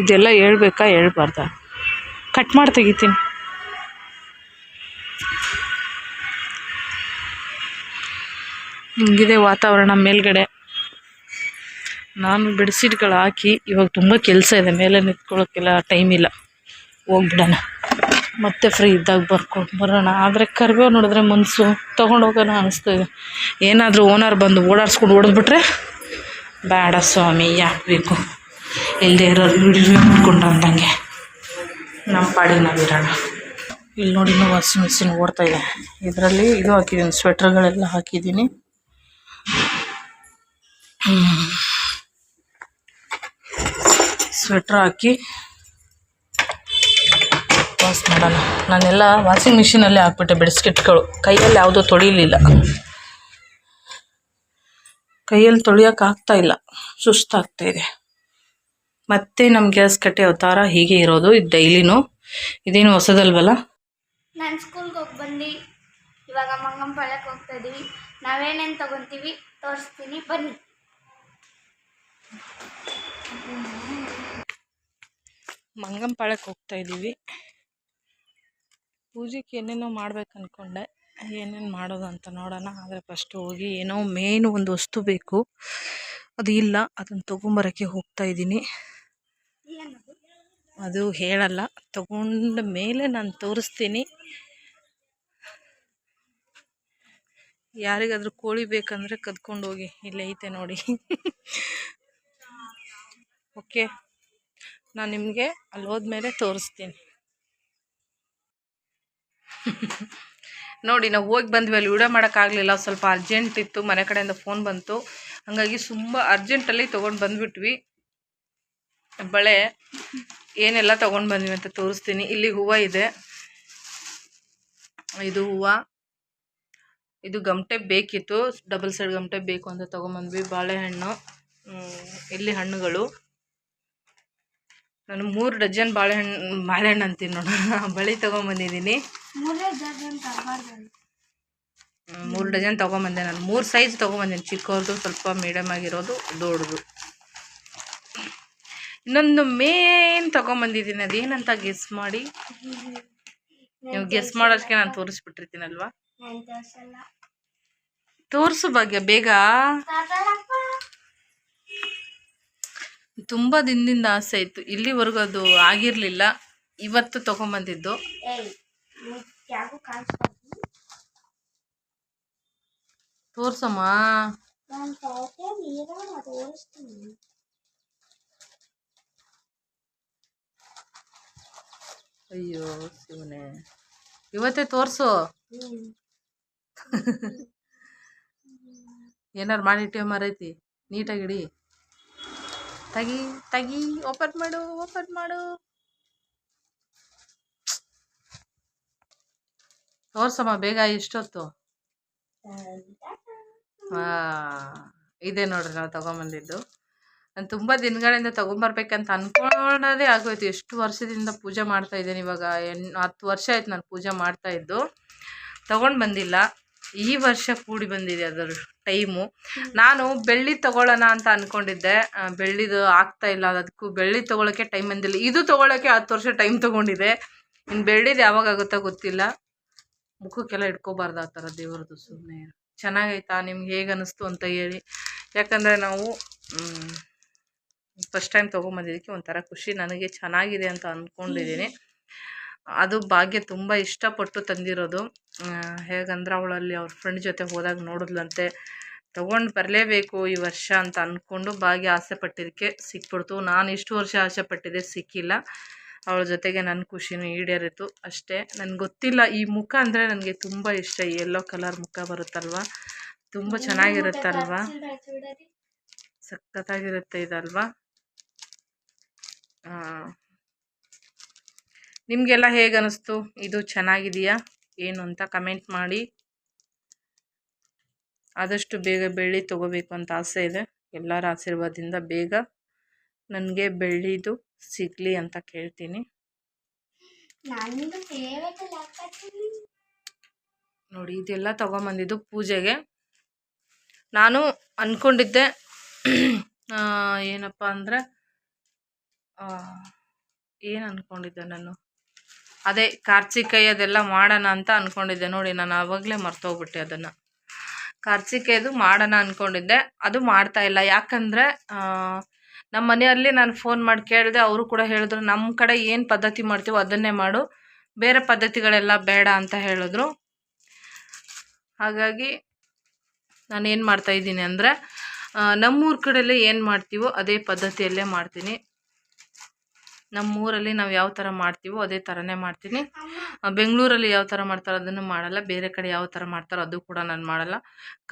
ಇದೆಲ್ಲ ಹೇಳ್ಬೇಕಾ ಹೇಳ್ಬಾರ್ದ? ಕಟ್ ಮಾಡಿ ತೆಗಿತೀನಿ. ಹಿಂಗಿದೆ ವಾತಾವರಣ ಮೇಲ್ಗಡೆ. ನಾನು ಬೆಡ್ಶೀಟ್ಗಳು ಹಾಕಿ ಇವಾಗ ತುಂಬ ಕೆಲಸ ಇದೆ, ಮೇಲೆ ನಿಂತ್ಕೊಳ್ಳೋಕ್ಕೆಲ್ಲ ಟೈಮ್ ಇಲ್ಲ. ಹೋಗ್ಬಿಡೋಣ. ಮತ್ತೆ ಫ್ರೀ ಇದ್ದಾಗ ಬರ್ಕೊಂಡು ಬರೋಣ. ಆದರೆ ಕರಿಬೇವು ನೋಡಿದ್ರೆ ಮನಸ್ಸು ತೊಗೊಂಡೋಗೋಣ ಅನಿಸ್ತಿದೆ ಏನಾದರೂ ಓನರ್ ಬಂದು ಓಡಾಡ್ಸ್ಕೊಂಡು ಹೊಡೆದ್ಬಿಟ್ರೆ ಬೇಡ ಸ್ವಾಮಿ, ಯಾಕೆ ಬೇಕು? ಇಲ್ಲದೆ ಇರೋರು ವಿಡಿಯೋ ಮಾಡ್ಕೊಂಡ್ರೆ ಅಂದಂಗೆ. ನಮ್ಮ ಪಾಡಿಗೆ ನಾವಿರೋಣ ಇಲ್ಲಿ ನೋಡಿ ನಾವು ಮಿಷಿನ್ ಓಡ್ತಾ ಇದೆ. ಇದರಲ್ಲಿ ಇದು ಹಾಕಿದ್ದೀನಿ ಸ್ವೆಟ್ರ್ಗಳೆಲ್ಲ ಹಾಕಿದ್ದೀನಿ ಸ್ವೆಟ್ರ್ ಹಾಕಿ ವಾಶ್ ಮಾಡೋಣ ನಾನೆಲ್ಲ ವಾಷಿಂಗ್ ಮಿಷಿನಲ್ಲೇ ಹಾಕ್ಬಿಟ್ಟೆ ಬೆಡ್ಸ್ಕಿಟ್ಗಳು ಕೈಯಲ್ಲಿ ಯಾವುದೂ ತೊಳಿಲಿಲ್ಲ. ಕೈಯಲ್ಲಿ ತೊಳಿಯೋಕೆ ಆಗ್ತಾ ಇಲ್ಲ. ಸುಸ್ತಾಗ್ತಾ ಇದೆ. ಮತ್ತೆ ನಮ್ಮ ಗ್ಯಾಸ್ ಕಟ್ಟೆ ಅವತಾರ ಹೀಗೆ ಇರೋದು. ಇದು ಡೈಲಿನೂ ಇದೇನು ಹೊಸದಲ್ವಲ್ಲ? ನಾನು ಸ್ಕೂಲ್ಗೆ ಹೋಗಿ ಬಂದು. ಇವಾಗ ಮಂಗಂಪಾಳ್ಯಕ್ಕೆ ಹೋಗ್ತಾ ಇದ್ದೀವಿ ನಾವೇನೇನು ತಗೊಂತೀವಿ ತೋರಿಸ್ತೀನಿ. ಬನ್ನಿ. ಮಂಗಂಪಾಳ್ಯಕ್ಕೆ ಹೋಗ್ತಾ ಇದ್ದೀವಿ ಪೂಜೆಗೆ ಏನೇನೋ ಮಾಡ್ಬೇಕು ಅಂದ್ಕೊಂಡೆ ಏನೇನು ಮಾಡೋದು ಅಂತ ನೋಡೋಣ. ಆದರೆ ಫಸ್ಟು ಹೋಗಿ ಏನೋ ಮೇನ್ ಒಂದು ವಸ್ತು ಬೇಕು. ಅದು ಇಲ್ಲ. ಅದನ್ನು ತೊಗೊಂಬರೋಕ್ಕೆ ಹೋಗ್ತಾ ಇದ್ದೀನಿ. ಅದು ಹೇಳಲ್ಲ. ತಗೊಂಡ ಮೇಲೆ ನಾನು ತೋರಿಸ್ತೀನಿ. ಯಾರಿಗಾದ್ರೂ ಕೋಳಿ ಬೇಕಂದರೆ ಕದ್ಕೊಂಡು ಹೋಗಿ. ಇಲ್ಲೇ ಐತೆ ನೋಡಿ. ಓಕೆ ನಾನು ನಿಮಗೆ ಅಲ್ಲಿ ಹೋದ್ಮೇಲೆ ತೋರಿಸ್ತೀನಿ. ನೋಡಿ, ನಾವು ಹೋಗಿ ಬಂದ್ವಿ, ಅಲ್ಲಿ ವಿಡಿಯೋ ಮಾಡೋಕ್ಕಾಗಲಿಲ್ಲ ಸ್ವಲ್ಪ ಅರ್ಜೆಂಟ್ ಇತ್ತು, ಮನೆ ಕಡೆಯಿಂದ ಫೋನ್ ಬಂತು. ಹಾಗಾಗಿ ತುಂಬ ಅರ್ಜೆಂಟಲ್ಲಿ ತೊಗೊಂಡು ಬಂದ್ಬಿಟ್ವಿ. ಬಳೆ, ಏನೆಲ್ಲ ತೊಗೊಂಡು ಬಂದ್ವಿ ಅಂತ ತೋರಿಸ್ತೀನಿ. ಇಲ್ಲಿ ಹೂವು ಇದೆ. ಇದು ಹೂವು. ಇದು ಗಮಟೆ ಬೇಕಿತ್ತು ಡಬಲ್ ಸೈಡ್ ಗಮಟೆ ಬೇಕು ಅಂತ ತೊಗೊಂಬಂದ್ವಿ ಬಾಳೆಹಣ್ಣು. ಇಲ್ಲಿ ಹಣ್ಣುಗಳು. ನಾನು ಮೂರು ಡಜನ್ ಬಾಳೆಹಣ್ಣು ಬಾಳೆಹಣ್ಣು ಅಂತೀನಿ ನೋಡೋಣ [laughs] ಬಳಿ ತೊಗೊಂಬಂದಿದ್ದೀನಿ. ಮೂರೇ ಡಜನ್ ತೊಗೊಂಬಂದೆ ನಾನು. ಮೂರು ಸೈಜ್ ತೊಗೊಂಬಂದಿನಿ. ಚಿಕ್ಕವ್ರದ್ದು ಸ್ವಲ್ಪ ಮೀಡಿಯಮ್ ಆಗಿರೋದು ದೊಡ್ಡದು. ಇನ್ನೊಂದು ಮೇನ್ ತೊಗೊಂಬಂದಿದ್ದೀನಿ. ಅದೇನಂತ ಗೆಸ್ ಮಾಡಿ? ನೀವು ಗೆಸ್ ಮಾಡೋದಕ್ಕೆ ನಾನು ತೋರಿಸ್ಬಿಟ್ಟಿರ್ತೀನಲ್ವಾ? ತೋರಿಸು ಭಾಗ್ಯ ಬೇಗ. ತುಂಬ ದಿನದಿಂದ ಆಸೆ ಇತ್ತು. ಇಲ್ಲಿವರೆಗೂ ಅದು ಆಗಿರಲಿಲ್ಲ. ಇವತ್ತು ತೊಗೊಂಬಂದಿದ್ದು. ತೋರ್ಸಮ್ಮ. ಅಯ್ಯೋ ಶಿವನೇ. ಇವತ್ತೇ ತೋರಿಸು. [laughs] ಏನಾರು ಮಾಡಿಟ್ಟಿವ ಮರೈತಿ. ನೀಟಾಗಿ ಇಡಿ ತಗಿ ತಗಿ ಓಪನ್ ಮಾಡು ಓಪನ್ ಮಾಡು. ತೋರ್ಸಮ್ಮ, ಬೇಗ ಎಷ್ಟೊತ್ತು? ಇದೆ ನೋಡ್ರಿ ನಾವು ತಗೊಂಬಂದಿದ್ದು. ನಾನು ತುಂಬ ದಿನಗಳಿಂದ ತೊಗೊಂಬರ್ಬೇಕಂತ ಅಂದ್ಕೊಳ್ಳೋದೇ ಆಗೋಯ್ತು. ಎಷ್ಟು ವರ್ಷದಿಂದ ಪೂಜೆ ಮಾಡ್ತಾ ಇದ್ದೀನಿ ಇವಾಗ, ಎನ್, ಹತ್ತು ವರ್ಷ ಆಯ್ತು ನಾನು ಪೂಜೆ ಮಾಡ್ತಾ ಇದ್ದು. ತಗೊಂಡು ಬಂದಿಲ್ಲ. ಈ ವರ್ಷ ಕೂಡಿ ಬಂದಿದೆ ಅದರ ಟೈಮು. ನಾನು ಬೆಳ್ಳಿ ತಗೊಳ್ಳೋಣ ಅಂತ ಅಂದ್ಕೊಂಡಿದ್ದೆ ಬೆಳ್ಳಿದು ಆಗ್ತಾ ಇಲ್ಲ. ಅದಕ್ಕೂ ಬೆಳ್ಳಿ ತೊಗೊಳಕ್ಕೆ ಟೈಮ್ ಬಂದಿಲ್ಲ. ಇದು ತೊಗೊಳಕ್ಕೆ ಹತ್ತು ವರ್ಷ ಟೈಮ್ ತೊಗೊಂಡಿದೆ. ಇನ್ನು ಬೆಳ್ಳಿದು ಯಾವಾಗ ಆಗುತ್ತೋ ಗೊತ್ತಿಲ್ಲ. ಮುಖಕ್ಕೆಲ್ಲ ಇಟ್ಕೋಬಾರ್ದು ಆ ಥರ ದೇವ್ರದ್ದು ಸುಮ್ಮನೆ ಚೆನ್ನಾಗೈತಾ? ನಿಮ್ಗೆ ಹೇಗೆ ಅನ್ನಿಸ್ತು ಅಂತ ಹೇಳಿ. ಯಾಕಂದರೆ ನಾವು ಫಸ್ಟ್ ಟೈಮ್ ತೊಗೊಂಬಂದಿದ್ದಕ್ಕೆ ಒಂಥರ ಖುಷಿ. ನನಗೆ ಚೆನ್ನಾಗಿದೆ ಅಂತ ಅಂದ್ಕೊಂಡಿದ್ದೀನಿ ಅದು ಭಾಗ್ಯ ತುಂಬ ಇಷ್ಟಪಟ್ಟು ತಂದಿರೋದು. ಹೇಗಂದ್ರೆ ಅವಳಲ್ಲಿ ಅವ್ರ ಫ್ರೆಂಡ್ ಜೊತೆ ಹೋದಾಗ ನೋಡಿದ್ಲಂತೆ. ತೊಗೊಂಡು ಬರಲೇಬೇಕು ಈ ವರ್ಷ ಅಂತ ಅಂದ್ಕೊಂಡು ಬಾಗಿ ಆಸೆ ಪಟ್ಟಿದ್ದಕ್ಕೆ ಸಿಕ್ಬಿಡ್ತು. ನಾನು ಇಷ್ಟು ವರ್ಷ ಆಸೆ ಪಟ್ಟಿದ್ದೆ ಸಿಕ್ಕಿಲ್ಲ. ಅವಳ ಜೊತೆಗೆ ನನ್ನ ಖುಷಿನೂ ಈಡೇರಿತು ಅಷ್ಟೇ. ನನಗೆ ಗೊತ್ತಿಲ್ಲ ಈ ಮುಖ ಅಂದರೆ ನನಗೆ ತುಂಬ ಇಷ್ಟ. ಈ ಎಲ್ಲೋ ಕಲರ್ ಮುಖ ಬರುತ್ತಲ್ವ? ತುಂಬ ಚೆನ್ನಾಗಿರುತ್ತಲ್ವಾ? ಸಖತ್ತಾಗಿರುತ್ತೆ ಇದಲ್ವಾ? ನಿಮಗೆಲ್ಲ ಹೇಗೆ ಅನ್ನಿಸ್ತು ಇದು ಚೆನ್ನಾಗಿದೆಯಾ? ಏನು ಅಂತ ಕಮೆಂಟ್ ಮಾಡಿ. ಆದಷ್ಟು ಬೇಗ ಬೆಳ್ಳಿ ತೊಗೋಬೇಕು ಅಂತ ಆಸೆ ಇದೆ. ಎಲ್ಲರ ಆಶೀರ್ವಾದದಿಂದ ಬೇಗ ನನಗೆ ಬೆಳ್ಳಿದು ಸಿಗಲಿ ಅಂತ ಕೇಳ್ತೀನಿ. ನೋಡಿ ಇದೆಲ್ಲ ತೊಗೊಂಬಂದಿದ್ದು ಪೂಜೆಗೆ. ನಾನು ಅಂದ್ಕೊಂಡಿದ್ದೆ ಏನಪ್ಪ ಅಂದರೆ ಏನು ಅಂದ್ಕೊಂಡಿದ್ದೆ ನಾನು? ಅದೇ ಕಾರ್ಚಿಕಾಯಿ ಅದೆಲ್ಲ ಮಾಡೋಣ ಅಂತ ಅಂದ್ಕೊಂಡಿದ್ದೆ ನೋಡಿ, ನಾನು ಆವಾಗಲೇ ಮರ್ತೋಗ್ಬಿಟ್ಟೆ ಅದನ್ನು. ಕಾರ್ಚಿಕಾಯ್ದು ಮಾಡೋಣ ಅಂದ್ಕೊಂಡಿದ್ದೆ ಅದು ಮಾಡ್ತಾ ಇಲ್ಲ. ಯಾಕಂದರೆ ನಮ್ಮ ಮನೆಯಲ್ಲಿ ನಾನು ಫೋನ್ ಮಾಡಿ ಕೇಳಿದೆ, ಅವರು ಕೂಡ ಹೇಳಿದ್ರು ನಮ್ಮ ಕಡೆ ಏನು ಪದ್ಧತಿ ಮಾಡ್ತೀವೋ ಅದನ್ನೇ ಮಾಡು. ಬೇರೆ ಪದ್ಧತಿಗಳೆಲ್ಲ ಬೇಡ ಅಂತ ಹೇಳಿದ್ರು. ಹಾಗಾಗಿ ನಾನು ಏನು ಮಾಡ್ತಾಯಿದ್ದೀನಿ ಅಂದರೆ ನಮ್ಮೂರ ಕಡೆಯಲ್ಲೇ ಏನು ಮಾಡ್ತೀವೋ ಅದೇ ಪದ್ಧತಿಯಲ್ಲೇ ಮಾಡ್ತೀನಿ. ನಮ್ಮೂರಲ್ಲಿ ನಾವು ಯಾವ ಥರ ಮಾಡ್ತೀವೋ ಅದೇ ಥರನೇ ಮಾಡ್ತೀನಿ. ಬೆಂಗಳೂರಲ್ಲಿ ಯಾವ ಥರ ಮಾಡ್ತಾರೋ ಅದನ್ನು ಮಾಡಲ್ಲ, ಬೇರೆ ಕಡೆ ಯಾವ ಥರ ಮಾಡ್ತಾರೋ ಅದು ಕೂಡ ನಾನು ಮಾಡಲ್ಲ.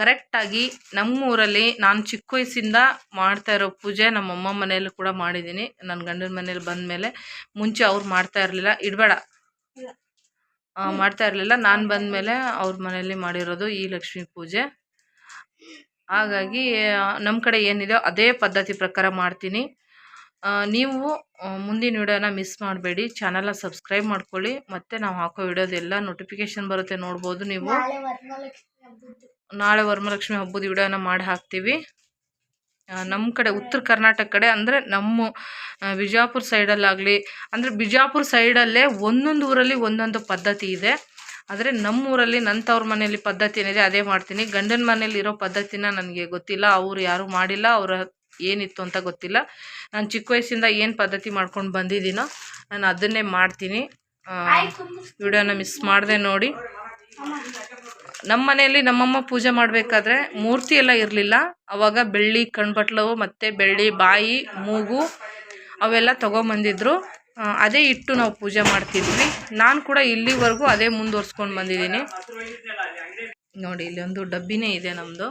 ಕರೆಕ್ಟಾಗಿ ನಮ್ಮೂರಲ್ಲಿ ನಾನು ಚಿಕ್ಕ ವಯಸ್ಸಿಂದ ಮಾಡ್ತಾ ಇರೋ ಪೂಜೆ ನಮ್ಮ ಅಮ್ಮ ಮನೆಯಲ್ಲೂ ಕೂಡ ಮಾಡಿದ್ದೀನಿ. ನನ್ನ ಗಂಡನ ಮನೇಲಿ ಬಂದಮೇಲೆ ಮುಂಚೆ ಅವ್ರು ಮಾಡ್ತಾ ಇರಲಿಲ್ಲ. ಇಡಬೇಡ. ಮಾಡ್ತಾ ಇರಲಿಲ್ಲ. ನಾನು ಬಂದ ಮೇಲೆ ಅವ್ರ ಮನೆಯಲ್ಲಿ ಮಾಡಿರೋದು ಈ ಲಕ್ಷ್ಮೀ ಪೂಜೆ. ಹಾಗಾಗಿ ನಮ್ಮ ಕಡೆ ಏನಿದೆಯೋ ಅದೇ ಪದ್ಧತಿ ಪ್ರಕಾರ ಮಾಡ್ತೀನಿ. ನೀವು ಮುಂದಿನ ವಿಡಿಯೋನ ಮಿಸ್ ಮಾಡಬೇಡಿ. ಚಾನಲ್ನ ಸಬ್ಸ್ಕ್ರೈಬ್ ಮಾಡ್ಕೊಳ್ಳಿ. ಮತ್ತು ನಾವು ಹಾಕೋ ವಿಡಿಯೋದೆಲ್ಲ ನೋಟಿಫಿಕೇಶನ್ ಬರುತ್ತೆ ನೋಡ್ಬೋದು ನೀವು. ನಾಳೆ ವರಮಹಾಲಕ್ಷ್ಮಿ ಹಬ್ಬದ ವಿಡಿಯೋನ ಮಾಡಿ ಹಾಕ್ತೀವಿ. ನಮ್ಮ ಕಡೆ ಉತ್ತರ ಕರ್ನಾಟಕ ಕಡೆ ಅಂದರೆ ನಮ್ಮ ಬಿಜಾಪುರ ಸೈಡಲ್ಲಾಗಲಿ ಅಂದರೆ ಬಿಜಾಪುರ ಸೈಡಲ್ಲೇ ಒಂದೊಂದು ಊರಲ್ಲಿ ಒಂದೊಂದು ಪದ್ಧತಿ ಇದೆ. ಆದರೆ ನಮ್ಮೂರಲ್ಲಿ ನನ್ನ ತವ್ರ ಮನೆಯಲ್ಲಿ ಪದ್ಧತಿ ಏನಿದೆ ಅದೇ ಮಾಡ್ತೀನಿ. ಗಂಡನ ಮನೇಲಿ ಇರೋ ಪದ್ಧತಿನ ನನಗೆ ಗೊತ್ತಿಲ್ಲ. ಅವ್ರು ಯಾರೂ ಮಾಡಿಲ್ಲ. ಅವರ ಏನಿತ್ತು ಅಂತ ಗೊತ್ತಿಲ್ಲ. ನಾನು ಚಿಕ್ಕ ವಯಸ್ಸಿಂದ ಏನು ಪದ್ಧತಿ ಮಾಡ್ಕೊಂಡು ಬಂದಿದ್ದೀನೋ ನಾನು ಅದನ್ನೇ ಮಾಡ್ತೀನಿ. ವಿಡಿಯೋನ ಮಿಸ್ ಮಾಡಿದೆ ನೋಡಿ. ನಮ್ಮ ಮನೆಯಲ್ಲಿ ನಮ್ಮಮ್ಮ ಪೂಜೆ ಮಾಡಬೇಕಾದ್ರೆ ಮೂರ್ತಿ ಎಲ್ಲ ಇರಲಿಲ್ಲ. ಅವಾಗ ಬೆಳ್ಳಿ ಕಣ್ಬಟ್ಲು ಮತ್ತು ಬೆಳ್ಳಿ, ಬಾಯಿ, ಮೂಗು ಅವೆಲ್ಲ ತೊಗೊಂಬಂದಿದ್ರು. ಅದೇ ಇಟ್ಟು ನಾವು ಪೂಜೆ ಮಾಡ್ತಿದ್ವಿ. ನಾನು ಕೂಡ ಇಲ್ಲಿವರೆಗೂ ಅದೇ ಮುಂದುವರ್ಸ್ಕೊಂಡು ಬಂದಿದ್ದೀನಿ. ನೋಡಿ, ಇಲ್ಲಿ ಒಂದು ಡಬ್ಬಿನೇ ಇದೆ ನಮ್ಮದು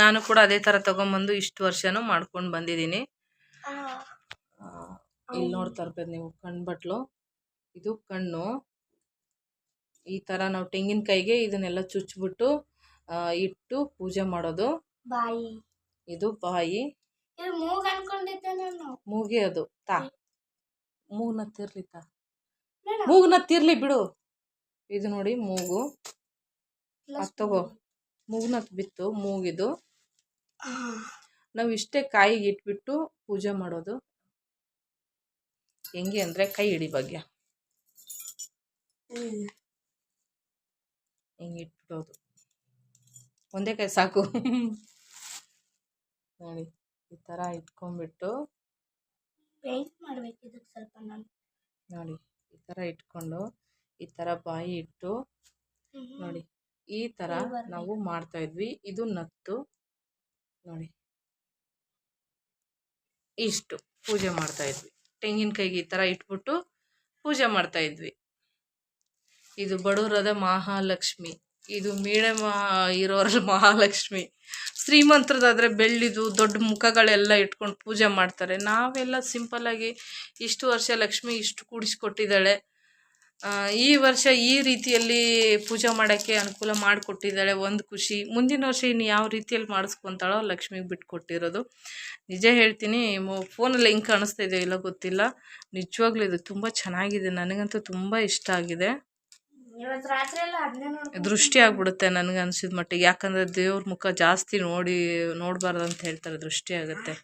ನಾನು ಕೂಡ ಅದೇ ಥರ ತಗೊಂಬಂದು ಇಷ್ಟು ವರ್ಷನೂ ಮಾಡ್ಕೊಂಡು ಬಂದಿದ್ದೀನಿ. ಇಲ್ಲಿ ನೋಡ್ತಾ ಇರ್ಬೋದು ನೀವು ಕಣ್ಬಟ್ಲು ಇದು ಕಣ್ಣು. ಈ ಥರ ನಾವು ತೆಂಗಿನಕಾಯಿಗೆ ಇದನ್ನೆಲ್ಲ ಚುಚ್ಚಿಬಿಟ್ಟು ಇಟ್ಟು ಪೂಜೆ ಮಾಡೋದು. ಬಾಯಿ. ಇದು ಬಾಯಿ. ಮೂಗ್ ಅದು. ತಾ. ಮೂಗ್ನ ತಿರ್ಲಿ ತಾ. ಮೂಗ್ನ ತಿರ್ಲಿ ಬಿಡು. ಇದು ನೋಡಿ ಮೂಗು. ಅದ್ ತಗೋ. ಮೂಗ್ನ ಬಿತ್ತು ಮೂಗಿದು ನಾವು ಇಷ್ಟೇ ಕಾಯಿಗೆ ಇಟ್ಬಿಟ್ಟು ಪೂಜೆ ಮಾಡೋದು. ಹೆಂಗೆ ಅಂದರೆ ಕೈ ಹಿಡಿ ಭಾಗ್ಯ. ಹಿಂಗೆ ಇಟ್ಬಿಡೋದು. ಒಂದೇ ಕೈ ಸಾಕು. ನೋಡಿ ಈ ಥರ ಇಟ್ಕೊಂಡ್ಬಿಟ್ಟು. ಪೇಂಟ್ ಮಾಡ್ಬೇಕು ಇದಕ್ಕೆ ಸ್ವಲ್ಪ ನಾನು. ನೋಡಿ ಈ ಥರ ಇಟ್ಕೊಂಡು ಈ ಥರ ಬಾಯಿ ಇಟ್ಟು. ನೋಡಿ ಈ ಥರ ನಾವು ಮಾಡ್ತಾ ಇದ್ವಿ. ಇದು ನತ್ತು. ನೋಡಿ. ಇಷ್ಟು ಪೂಜೆ ಮಾಡ್ತಾ ಇದ್ವಿ. ತೆಂಗಿನಕಾಯಿಗೆ ಈ ಥರ ಇಟ್ಬಿಟ್ಟು ಪೂಜೆ ಮಾಡ್ತಾ ಇದ್ವಿ. ಇದು ಬಡವರದ ಮಹಾಲಕ್ಷ್ಮಿ. ಇದು ಮೀಡಿಯಮ್ ಇರೋರಲ್ಲಿ ಮಹಾಲಕ್ಷ್ಮಿ. ಶ್ರೀಮಂತರದಾದರೆ ಬೆಳ್ಳಿದು ದೊಡ್ಡ ಮುಖಗಳೆಲ್ಲ ಇಟ್ಕೊಂಡು ಪೂಜೆ ಮಾಡ್ತಾರೆ. ನಾವೆಲ್ಲ ಸಿಂಪಲ್ಲಾಗಿ ಇಷ್ಟು ವರ್ಷ ಲಕ್ಷ್ಮಿ ಇಷ್ಟು ಕೂಡಿಸ್ಕೊಟ್ಟಿದ್ದಾಳೆ. ಈ ವರ್ಷ ಈ ರೀತಿಯಲ್ಲಿ ಪೂಜೆ ಮಾಡೋಕ್ಕೆ ಅನುಕೂಲ ಮಾಡಿಕೊಟ್ಟಿದ್ದಾಳೆ ಒಂದು ಖುಷಿ. ಮುಂದಿನ ವರ್ಷ ಇನ್ನು ಯಾವ ರೀತಿಯಲ್ಲಿ ಮಾಡಿಸ್ಕೊತಾಳೋ ಲಕ್ಷ್ಮಿಗೆ ಬಿಟ್ಕೊಟ್ಟಿರೋದು. ನಿಜ ಹೇಳ್ತೀನಿ ಫೋನಲ್ಲಿ ಹೆಂಗೆ ಕಾಣಿಸ್ತಾ ಇದೆಯೋ ಇಲ್ಲ ಗೊತ್ತಿಲ್ಲ. ನಿಜವಾಗ್ಲೂ ಇದು ತುಂಬ ಚೆನ್ನಾಗಿದೆ ನನಗಂತೂ ತುಂಬ ಇಷ್ಟ ಆಗಿದೆ. ದೃಷ್ಟಿ ಆಗ್ಬಿಡುತ್ತೆ ನನಗೆ ಅನ್ಸಿದ ಮಟ್ಟಿಗೆ. ಯಾಕಂದರೆ ದೇವ್ರ ಮುಖ ಜಾಸ್ತಿ ನೋಡಿ ನೋಡಬಾರ್ದು ಅಂತ ಹೇಳ್ತಾರೆ ದೃಷ್ಟಿ ಆಗುತ್ತೆ.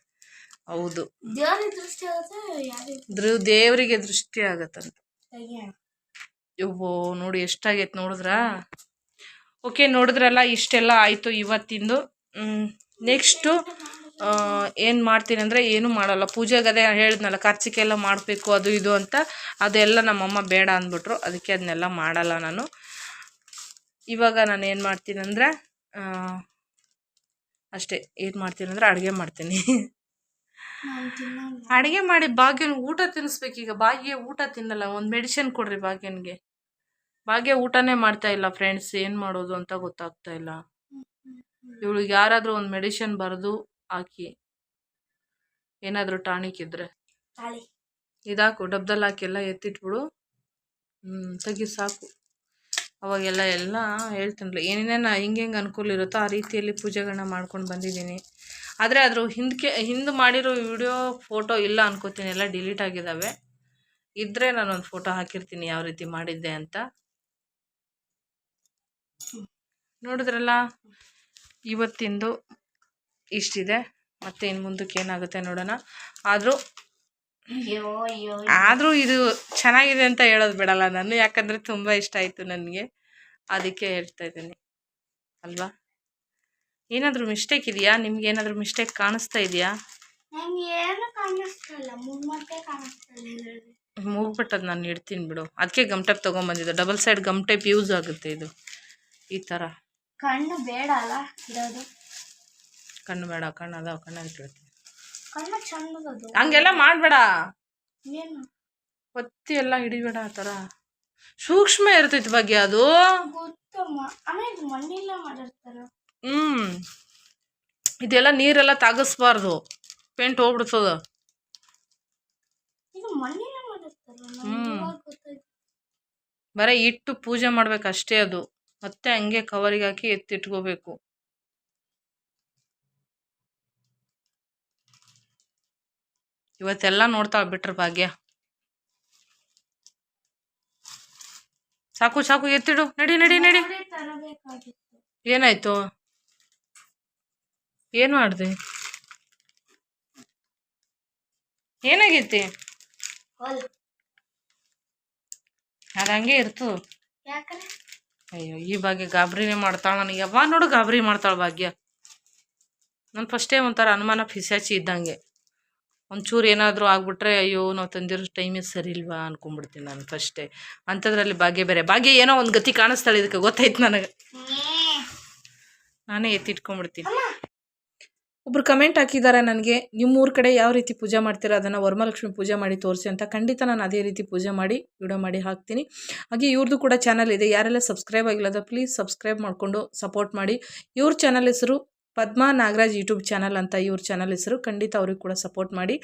ಹೌದು. ದೇವ್ರಿಗೆ ದೃಷ್ಟಿ ಆಗುತ್ತೆ ಯಾರಿಗೆ? ದ್ರ ದೇವರಿಗೆ ದೃಷ್ಟಿ ಆಗತ್ತಂತ. ಇವು ನೋಡಿ ಎಷ್ಟಾಗೈತೆ ನೋಡಿದ್ರಾ? ಓಕೆ ನೋಡಿದ್ರಲ್ಲ ಇಷ್ಟೆಲ್ಲ ಆಯಿತು ಇವತ್ತಿಂದು. ನೆಕ್ಸ್ಟು ಏನು ಮಾಡ್ತೀನಿ ಅಂದರೆ ಏನೂ ಮಾಡಲ್ಲ. ಪೂಜೆಗೆ ಅದೇ ಹೇಳಿದ್ನಲ್ಲ ಖರ್ಚಿಗೆ ಎಲ್ಲ ಮಾಡಬೇಕು ಅದು ಇದು ಅಂತ. ಅದೆಲ್ಲ ನಮ್ಮಮ್ಮ ಬೇಡ ಅಂದ್ಬಿಟ್ರು. ಅದಕ್ಕೆ ಅದನ್ನೆಲ್ಲ ಮಾಡಲ್ಲ ನಾನು. ಇವಾಗ ನಾನು ಏನು ಮಾಡ್ತೀನಿ ಅಂದರೆ ಅಷ್ಟೇ. ಏನು ಮಾಡ್ತೀನಿ ಅಂದರೆ ಅಡುಗೆ ಮಾಡ್ತೀನಿ. ಅಡುಗೆ ಮಾಡಿ ಭಾಗ್ಯನ ಊಟ ತಿನ್ನಿಸ್ಬೇಕೀಗ. ಭಾಗ್ಯ ಊಟ ತಿನ್ನಲ್ಲ. ಒಂದು ಮೆಡಿಸಿನ್ ಕೊಡ್ರಿ ಭಾಗ್ಯನ್ಗೆ ಭಾಗ್ಯ ಊಟನೇ ಮಾಡ್ತಾ ಇಲ್ಲ ಫ್ರೆಂಡ್ಸ್ ಏನು ಮಾಡೋದು ಅಂತ ಗೊತ್ತಾಗ್ತಾ ಇಲ್ಲ. ಇವಳಿಗೆ ಯಾರಾದರೂ ಒಂದು ಮೆಡಿಸಿನ್ ಬರೆದು ಹಾಕಿ. ಏನಾದರೂ ಟಾನಿಕ್ ಇದ್ರೆ. ಇದಾಕು ಡಬ್ದಲ್ಲಿ ಹಾಕಿ ಎಲ್ಲ ಎತ್ತಿಟ್ಬಿಡು. ಹ್ಞೂ ತೆಗಿ ಸಾಕು. ಅವಾಗೆಲ್ಲ ಎಲ್ಲ ಹೇಳ್ತೀನಿ ಏನೇನು ಹಿಂಗೆ ಹೆಂಗೆ ಅನುಕೂಲ ಇರುತ್ತೋ ಆ ರೀತಿಯಲ್ಲಿ ಪೂಜೆಗಳನ್ನ ಮಾಡ್ಕೊಂಡು ಬಂದಿದ್ದೀನಿ. ಆದರೆ ಅದ್ರ ಹಿಂದಕ್ಕೆ ಹಿಂದೆ ಮಾಡಿರೋ ವಿಡಿಯೋ ಫೋಟೋ ಇಲ್ಲ ಅನ್ಕೋತೀನಿ ಎಲ್ಲ ಡಿಲೀಟ್ ಆಗಿದ್ದಾವೆ ಇದ್ದರೆ ನಾನೊಂದು ಫೋಟೋ ಹಾಕಿರ್ತೀನಿ ಯಾವ ರೀತಿ ಮಾಡಿದ್ದೆ ಅಂತ. ನೋಡಿದ್ರಲ್ಲ ಇವತ್ತಿಂದು ಇಷ್ಟಿದೆ. ಮತ್ತೆ ಇನ್ನು ಮುಂದಕ್ಕೆ ಏನಾಗುತ್ತೆ ನೋಡೋಣ. ಆದರೂ ಆದರೂ ಇದು ಚೆನ್ನಾಗಿದೆ ಅಂತ ಹೇಳೋದು ಬಿಡಲ್ಲ ನಾನು. ಯಾಕಂದರೆ ತುಂಬ ಇಷ್ಟ ಆಯಿತು ನನಗೆ. ಅದಕ್ಕೆ ಹೇಳ್ತಾ ಇದ್ದೀನಿ. ಅಲ್ವಾ? ಏನಾದರೂ ಮಿಸ್ಟೇಕ್ ಇದೆಯಾ? ನಿಮ್ಗೆ ಏನಾದರೂ ಮಿಸ್ಟೇಕ್ ಕಾಣಿಸ್ತಾ ಇದೆಯಾ. ಮೂಗ್ಬಿಟ್ಟದು ನಾನು ಇಡ್ತೀನಿ ಬಿಡು. ಅದಕ್ಕೆ gum tape ತೊಗೊಂಬಂದಿದ್ದು. Double side gum tape use ಆಗುತ್ತೆ ಇದು. ಈ ಥರ ಕಣ್ಣು ಬೇಡ ಅಲ್ಲ ಇರೋದು? ಕಣ್ಣು ಬೇಡ ಕಣ್ಣು ಅದಾವ ಕಣ್ಣಲ್ಲಿ ಇಟ್ಬಿಡ್ತೀನಿ ಕಣ್ಣು ಚಂದದದು ಹಂಗೆಲ್ಲ ಮಾಡಬೇಡ. ಏನು? ಒತ್ತಿ ಎಲ್ಲ ಹಿಡಿಬೇಡ ಆ ಥರ ಸೂಕ್ಷ್ಮ ಇರ್ತೈತಿ ಬಗ್ಗೆ ಅದು. ಗೊತ್ತಮ್ಮ ಮಣ್ಣಿಲ್ಲ ಮಾಡಿರ್ತಾರ. ಹ್ಞೂ ಇದೆಲ್ಲ ನೀರೆಲ್ಲ ತಾಗಿಸ್ಬಾರ್ದು. ಪೇಂಟ್ ಹೋಗ್ಬಿಡ್ತದ. ಹ್ಮ್. ಬರೀ ಇಟ್ಟು ಪೂಜೆ ಮಾಡ್ಬೇಕು ಅಷ್ಟೇ ಅದು. ಮತ್ತೆ ಹಂಗೆ ಕವರಿಗೆ ಹಾಕಿ ಎತ್ತಿಟ್ಕೋಬೇಕು. ಇವತ್ತೆಲ್ಲ ನೋಡ್ತಾ ಬಿಟ್ರ ಭಾಗ್ಯ. ಸಾಕು ಸಾಕು ಎತ್ತಿಡು. ನಡಿ ನಡಿ ನಡಿ. ಏನಾಯ್ತು? ಏನು ಮಾಡ್ದೆ ಏನಾಗೈತಿ? ಅದಂಗೆ ಇರ್ತದ ಅಯ್ಯೋ ಈ ಭಾಗ್ಯ ಗಾಬರಿನೇ ಮಾಡ್ತಾಳೆ ನನಗೆ. ಯಾವಾಗ ನೋಡು ಗಾಬರಿ ಮಾಡ್ತಾಳೆ ಭಾಗ್ಯ. ನಾನು ಫಸ್ಟೇ ಒಂಥರ ಅನುಮಾನ ಫಿಸಾಚಿ ಇದ್ದಂಗೆ. ಒಂಚೂರು ಏನಾದರೂ ಆಗ್ಬಿಟ್ರೆ ಅಯ್ಯೋ ನಾವು ತಂದಿರೋ ಟೈಮಿಗೆ ಸರಿ ಇಲ್ವಾ ಅನ್ಕೊಂಡ್ಬಿಡ್ತೀನಿ ನಾನು ಫಸ್ಟೇ ಅಂಥದ್ರಲ್ಲಿ ಭಾಗ್ಯ ಬೇರೆ. ಭಾಗ್ಯ ಏನೋ ಒಂದು ಗತಿ ಕಾಣಿಸ್ತಾಳೆ ಇದಕ್ಕೆ ಗೊತ್ತಾಯ್ತು ನನಗೆ. ನಾನೇ ಎತ್ತಿಟ್ಕೊಂಡ್ಬಿಡ್ತೀನಿ. ಒಬ್ರು ಕಮೆಂಟ್ ಹಾಕಿದ್ದಾರೆ ನನಗೆ, ನಿಮ್ಮೂರ ಕಡೆ ಯಾವ ರೀತಿ ಪೂಜೆ ಮಾಡ್ತೀರಾ? ಅದನ್ನು ವರಮಹಾಲಕ್ಷ್ಮಿ ಪೂಜೆ ಮಾಡಿ ತೋರಿಸಿ ಅಂತ ಖಂಡಿತ ನಾನು ಅದೇ ರೀತಿ ಪೂಜೆ ಮಾಡಿ ವಿಡಿಯೋ ಮಾಡಿ ಹಾಕ್ತೀನಿ. ಹಾಗೆ ಇವ್ರದ್ದು ಕೂಡ ಚಾನಲ್ ಇದೆ, ಯಾರೆಲ್ಲ ಸಬ್ಸ್ಕ್ರೈಬ್ ಆಗಿಲ್ಲದ ಪ್ಲೀಸ್ ಸಬ್ಸ್ಕ್ರೈಬ್ ಮಾಡಿಕೊಂಡು ಸಪೋರ್ಟ್ ಮಾಡಿ. ಇವ್ರ ಚಾನಲ್ ಹೆಸರು ಪದ್ಮಾ ನಾಗರಾಜ್ ಯೂಟ್ಯೂಬ್ ಚಾನಲ್ ಅಂತ ಇವ್ರ ಚಾನಲ್ ಹೆಸರು, ಖಂಡಿತ ಅವ್ರಿಗೆ ಕೂಡ ಸಪೋರ್ಟ್ ಮಾಡಿ.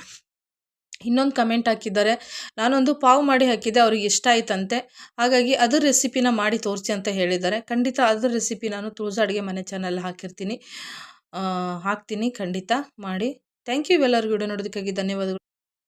ಇನ್ನೊಂದು ಕಮೆಂಟ್ ಹಾಕಿದ್ದಾರೆ, ನಾನೊಂದು ಪಾವು ಮಾಡಿ ಹಾಕಿದ್ದೆ ಅವ್ರಿಗೆ ಇಷ್ಟ ಆಯ್ತಂತೆ. ಹಾಗಾಗಿ ಅದ್ರ ರೆಸಿಪಿನ ಮಾಡಿ ತೋರಿಸಿ ಅಂತ ಹೇಳಿದ್ದಾರೆ. ಖಂಡಿತ ಅದ್ರ ರೆಸಿಪಿ ನಾನು ತುಳಸ ಅಡುಗೆ ಮನೆ ಚಾನಲ್ ಹಾಕಿರ್ತೀನಿ. ಹಾಕ್ತೀನಿ ಖಂಡಿತ ಮಾಡಿ. ಥ್ಯಾಂಕ್ ಯು ಎಲ್ಲರಿಗೂ. ವಿಡಿಯೋ ನೋಡೋದಕ್ಕಾಗಿ ಧನ್ಯವಾದಗಳು.